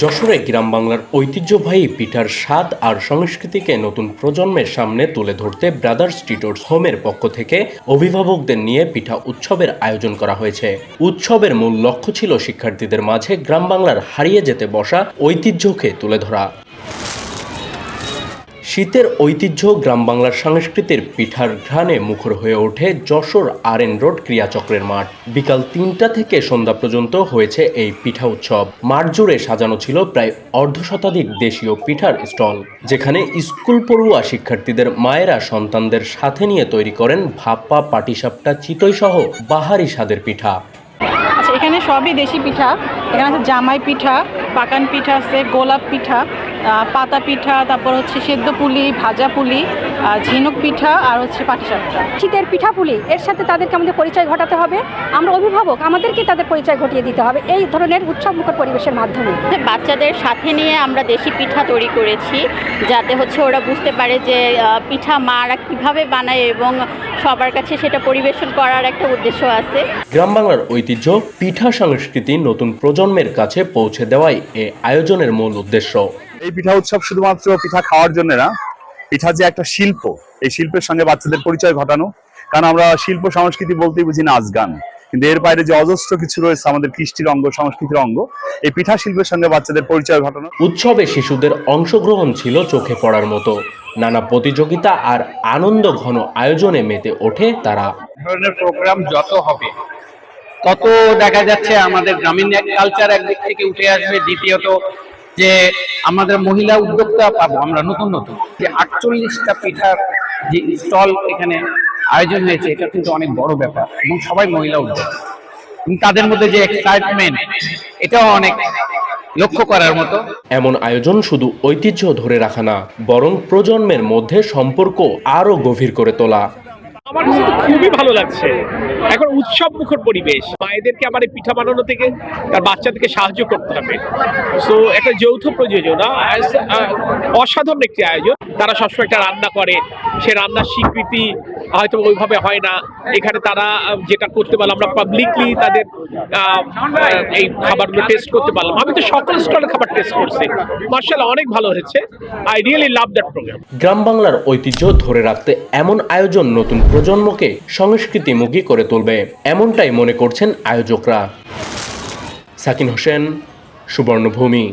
যশোরে গ্রাম বাংলার ঐতিহ্যবাহী পিঠার স্বাদ আর সংস্কৃতিকে নতুন প্রজন্মের সামনে তুলে ধরতে ব্রাদার্স টিটোর্স হোমের পক্ষ থেকে অভিভাবকদের নিয়ে পিঠা উৎসবের আয়োজন করা হয়েছে। উৎসবের মূল লক্ষ্য ছিল শিক্ষার্থীদের মাঝে গ্রাম বাংলার হারিয়ে যেতে বসা ঐতিহ্যকে তুলে ধরা। শীতের ঐতিহ্য গ্রাম বাংলার সংস্কৃতির পিঠার ঘ্রাণে মুখর হয়ে ওঠে যশোর আর এন রোড ক্রিয়াচক্রের মাঠ। বিকাল তিনটা থেকে সন্ধ্যা পর্যন্ত হয়েছে এই পিঠা উৎসব। মাঠ জুড়ে সাজানো ছিল প্রায় অর্ধ শতাধিক দেশীয় পিঠার স্টল, যেখানে স্কুল পড়ুয়া শিক্ষার্থীদের মায়েরা সন্তানদের সাথে নিয়ে তৈরি করেন ভাপ্পা পাটিসাপটা চিতই সহ বাহারি স্বাদের পিঠা। আচ্ছা এখানে সবই দেশি পিঠা। এখানে আছে জামাই পিঠা পাকান পিঠা আছে গোলাপ পিঠা পাতা পিঠা তারপর হচ্ছে সেদ্ধ পুলি ভাজা পুলি ঝিনুক পিঠা আর হচ্ছে পাটিসাপটা শীতের পিঠাপুলি এর সাথে তাদেরকে আমাদের পরিচয় ঘটাতে হবে। আমরা অভিভাবক আমাদেরকে তাদের পরিচয় ঘটিয়ে দিতে হবে। এই ধরনের উৎসবমুখর পরিবেশের মাধ্যমে। যে বাচ্চাদের সাথে নিয়ে আমরা দেশি পিঠা তৈরি করেছি যাতে হচ্ছে ওরা বুঝতে পারে যে পিঠা মারা কীভাবে বানায় এবং সবার কাছে সেটা পরিবেশন করার একটা উদ্দেশ্য আছে। গ্রাম বাংলার ঐতিহ্য পিঠা সংস্কৃতি নতুন প্রজন্মের কাছে পৌঁছে দেওয়াই এ আয়োজনের মূল উদ্দেশ্য। এই পিঠা উৎসব শুধুমাত্র পিঠা খাওয়ার জন্য না পিঠা যে একটা শিল্প এই শিল্পের সঙ্গে বাচ্চাদের পরিচয় ঘটানো। কারণ আমরা শিল্প সংস্কৃতি বলতেই বুঝি নাচ গান কিন্তু এর বাইরে যে অজস্র কিছু রয়েছে আমাদের কৃষ্টির অঙ্গ সংস্কৃতির অঙ্গ এই পিঠা শিল্পের সঙ্গে বাচ্চাদের পরিচয় ঘটানো। উৎসবে শিশুদের অংশগ্রহণ ছিল চোখে পড়ার মতো। নানা প্রতিযোগিতা আর আনন্দ ঘন আয়োজনে মেতে ওঠে তারা। ধরনের প্রোগ্রাম যত হবে তত দেখা যাচ্ছে আমাদের গ্রামীণ কালচার একদিক থেকে উঠে আসবে। দ্বিতীয়ত যে আমাদের মহিলা উদ্যোক্তা পাবো আমরা নতুন নতুন। যে আটচল্লিশটা পিঠার যে স্টল এখানে আয়োজন হয়েছে এটা কিন্তু অনেক বড় ব্যাপার এবং সবাই মহিলা এবং তাদের মধ্যে যে এক্সাইটমেন্ট এটাও অনেক লক্ষ্য করার মতো। এমন আয়োজন শুধু ঐতিহ্য ধরে রাখা না বরং প্রজন্মের মধ্যে সম্পর্ক আরও গভীর করে তোলা। আমার কিন্তু খুবই ভালো লাগছে। এখন উৎসব মুখর পরিবেশ। মায়েদেরকে আমার এই পিঠা বানানো থেকে তার বাচ্চাদেরকে সাহায্য করতে হবে। সো একটা যৌথ প্রযোজনা অসাধারণ একটি আয়োজন। তারা সবসময় একটা রান্না করে। সে রান্নার স্বীকৃতি হয়তো ওইভাবে হয় না। এখানে তারা যেটা করতে পারলাম, আমরা পাবলিকলি তাদের এই খাবারগুলো টেস্ট করতে পারলাম। আমি তো সকল স্টলের খাবার টেস্ট করছি। মার্শাল্লাহ অনেক ভালো হয়েছে। I really love that programme গ্রাম বাংলার ঐতিহ্য ধরে রাখতে এমন আয়োজন নতুন প্রজন্মকে সংস্কৃতিমুখী করে তুলবে, এমনটাই মনে করছেন আয়োজকরা। সাকিন হোসেন, সুবর্ণভূমি।